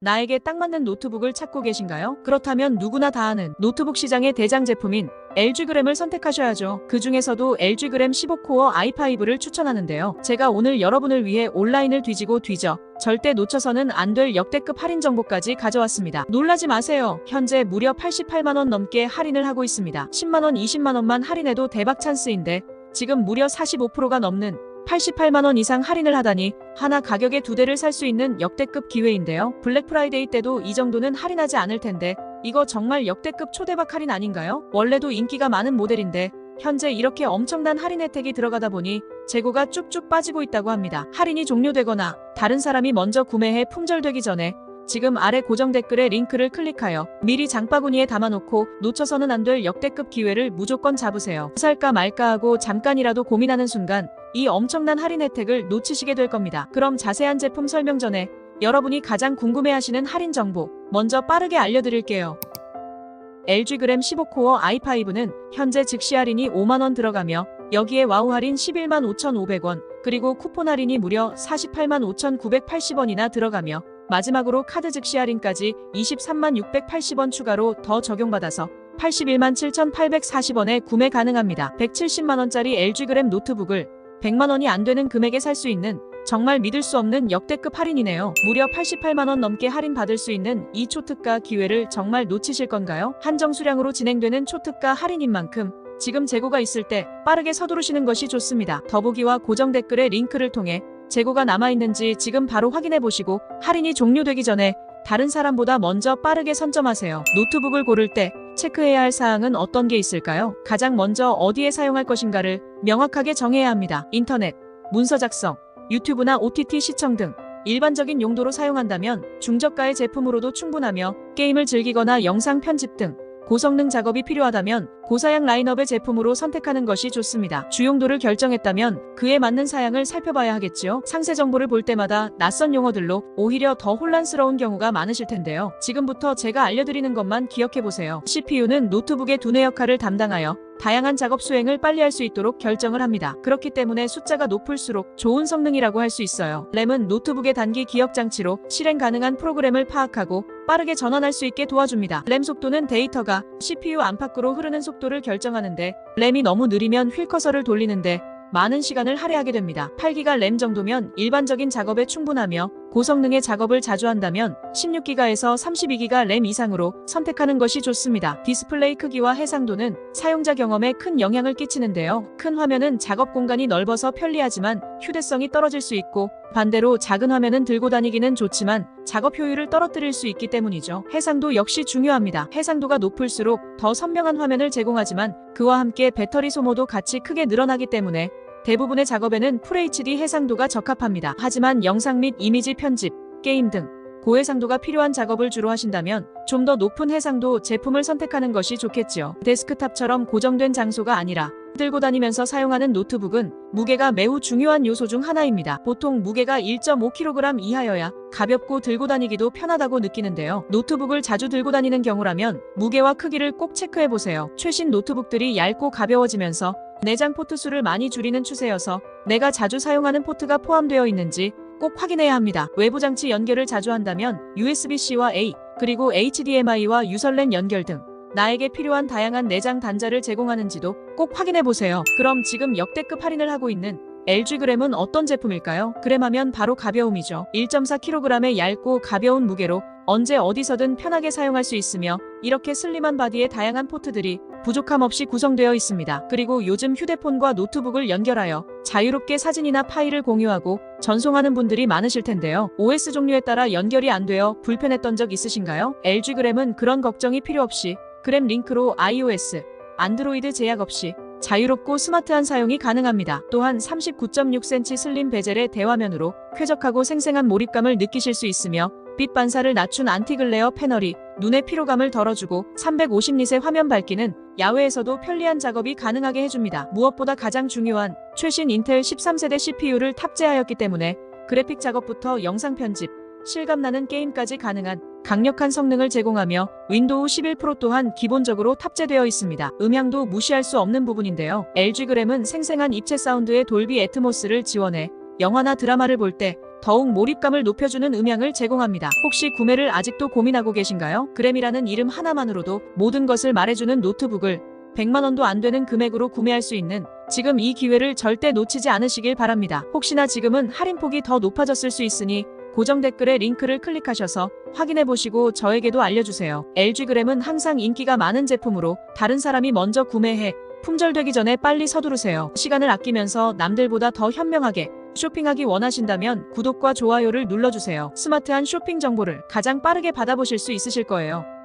나에게 딱 맞는 노트북을 찾고 계신가요? 그렇다면 누구나 다 아는 노트북 시장의 대장 제품인 LG 그램을 선택하셔야죠. 그 중에서도 LG 그램 15코어 i5를 추천하는데요. 제가 오늘 여러분을 위해 온라인을 뒤지고 뒤져 절대 놓쳐서는 안 될 역대급 할인 정보까지 가져왔습니다. 놀라지 마세요. 현재 무려 88만원 넘게 할인을 하고 있습니다. 10만원, 20만원만 할인해도 대박 찬스인데 지금 무려 45%가 넘는 88만원 이상 할인을 하다니 하나 가격에 두 대를 살 수 있는 역대급 기회인데요. 블랙 프라이데이 때도 이 정도는 할인하지 않을 텐데 이거 정말 역대급 초대박 할인 아닌가요? 원래도 인기가 많은 모델인데 현재 이렇게 엄청난 할인 혜택이 들어가다 보니 재고가 쭉쭉 빠지고 있다고 합니다. 할인이 종료되거나 다른 사람이 먼저 구매해 품절되기 전에 지금 아래 고정 댓글에 링크를 클릭하여 미리 장바구니에 담아놓고 놓쳐서는 안 될 역대급 기회를 무조건 잡으세요. 살까 말까 하고 잠깐이라도 고민하는 순간 이 엄청난 할인 혜택을 놓치시게 될 겁니다. 그럼 자세한 제품 설명 전에 여러분이 가장 궁금해하시는 할인 정보 먼저 빠르게 알려드릴게요. LG 그램 15코어 i5는 현재 즉시 할인이 5만원 들어가며 여기에 와우 할인 11만 5,500원 그리고 쿠폰 할인이 무려 48만 5,980원이나 들어가며 마지막으로 카드 즉시 할인까지 23만 680원 추가로 더 적용받아서 81만 7,840원에 구매 가능합니다. 170만원짜리 LG 그램 노트북을 100만 원이 안 되는 금액에 살 수 있는 정말 믿을 수 없는 역대급 할인이네요. 무려 88만 원 넘게 할인 받을 수 있는 이 초특가 기회를 정말 놓치실 건가요? 한정 수량으로 진행되는 초특가 할인인 만큼 지금 재고가 있을 때 빠르게 서두르시는 것이 좋습니다. 더보기와 고정 댓글의 링크를 통해 재고가 남아있는지 지금 바로 확인해 보시고 할인이 종료되기 전에 다른 사람보다 먼저 빠르게 선점하세요. 노트북을 고를 때 체크해야 할 사항은 어떤 게 있을까요? 가장 먼저 어디에 사용할 것인가를 명확하게 정해야 합니다. 인터넷, 문서 작성, 유튜브나 OTT 시청 등 일반적인 용도로 사용한다면 중저가의 제품으로도 충분하며 게임을 즐기거나 영상 편집 등 고성능 작업이 필요하다면 고사양 라인업의 제품으로 선택하는 것이 좋습니다. 주용도를 결정했다면 그에 맞는 사양을 살펴봐야 하겠지요. 상세 정보를 볼 때마다 낯선 용어들로 오히려 더 혼란스러운 경우가 많으실 텐데요. 지금부터 제가 알려드리는 것만 기억해 보세요. CPU는 노트북의 두뇌 역할을 담당하여 다양한 작업 수행을 빨리 할 수 있도록 결정을 합니다. 그렇기 때문에 숫자가 높을수록 좋은 성능이라고 할 수 있어요. 램은 노트북의 단기 기억 장치로 실행 가능한 프로그램을 파악하고 빠르게 전환할 수 있게 도와줍니다. 램 속도는 데이터가 CPU 안팎으로 흐르는 속도를 결정하는데 램이 너무 느리면 휠 커서를 돌리는데 많은 시간을 할애하게 됩니다. 8기가 램 정도면 일반적인 작업에 충분하며 고성능의 작업을 자주 한다면 16기가에서 32기가 램 이상으로 선택하는 것이 좋습니다. 디스플레이 크기와 해상도는 사용자 경험에 큰 영향을 끼치는데요. 큰 화면은 작업 공간이 넓어서 편리하지만 휴대성이 떨어질 수 있고 반대로 작은 화면은 들고 다니기는 좋지만 작업 효율을 떨어뜨릴 수 있기 때문이죠. 해상도 역시 중요합니다. 해상도가 높을수록 더 선명한 화면을 제공하지만 그와 함께 배터리 소모도 같이 크게 늘어나기 때문에 대부분의 작업에는 FHD 해상도가 적합합니다. 하지만 영상 및 이미지 편집, 게임 등 고해상도가 필요한 작업을 주로 하신다면 좀 더 높은 해상도 제품을 선택하는 것이 좋겠지요. 데스크탑처럼 고정된 장소가 아니라 들고 다니면서 사용하는 노트북은 무게가 매우 중요한 요소 중 하나입니다. 보통 무게가 1.5kg 이하여야 가볍고 들고 다니기도 편하다고 느끼는데요. 노트북을 자주 들고 다니는 경우라면 무게와 크기를 꼭 체크해 보세요. 최신 노트북들이 얇고 가벼워지면서 내장 포트 수를 많이 줄이는 추세여서 내가 자주 사용하는 포트가 포함되어 있는지 꼭 확인해야 합니다. 외부 장치 연결을 자주 한다면 USB-C와 A, 그리고 HDMI와 유설랜 연결 등 나에게 필요한 다양한 내장 단자를 제공하는지도 꼭 확인해 보세요. 그럼 지금 역대급 할인을 하고 있는 LG 그램은 어떤 제품일까요? 그램하면 바로 가벼움이죠. 1.4kg의 얇고 가벼운 무게로 언제 어디서든 편하게 사용할 수 있으며 이렇게 슬림한 바디에 다양한 포트들이 부족함 없이 구성되어 있습니다. 그리고 요즘 휴대폰과 노트북을 연결하여 자유롭게 사진이나 파일을 공유하고 전송하는 분들이 많으실 텐데요. OS 종류에 따라 연결이 안 되어 불편했던 적 있으신가요? LG 그램은 그런 걱정이 필요 없이 그램 링크로 iOS, 안드로이드 제약 없이 자유롭고 스마트한 사용이 가능합니다. 또한 39.6cm 슬림 베젤의 대화면으로 쾌적하고 생생한 몰입감을 느끼실 수 있으며 빛 반사를 낮춘 안티글레어 패널이 눈의 피로감을 덜어주고 350닛의 화면 밝기는 야외에서도 편리한 작업이 가능하게 해줍니다. 무엇보다 가장 중요한 최신 인텔 13세대 CPU를 탑재하였기 때문에 그래픽 작업부터 영상 편집, 실감나는 게임까지 가능한 강력한 성능을 제공하며 윈도우 11 프로 또한 기본적으로 탑재되어 있습니다. 음향도 무시할 수 없는 부분인데요. LG 그램은 생생한 입체 사운드의 돌비 애트모스를 지원해 영화나 드라마를 볼때 더욱 몰입감을 높여주는 음향을 제공합니다. 혹시 구매를 아직도 고민하고 계신가요? 그램이라는 이름 하나만으로도 모든 것을 말해주는 노트북을 100만 원도 안 되는 금액으로 구매할 수 있는 지금 이 기회를 절대 놓치지 않으시길 바랍니다. 혹시나 지금은 할인폭이 더 높아졌을 수 있으니 고정 댓글에 링크를 클릭하셔서 확인해 보시고 저에게도 알려주세요. LG 그램은 항상 인기가 많은 제품으로 다른 사람이 먼저 구매해 품절되기 전에 빨리 서두르세요. 시간을 아끼면서 남들보다 더 현명하게 쇼핑하기 원하신다면 구독과 좋아요를 눌러주세요. 스마트한 쇼핑 정보를 가장 빠르게 받아보실 수 있으실 거예요.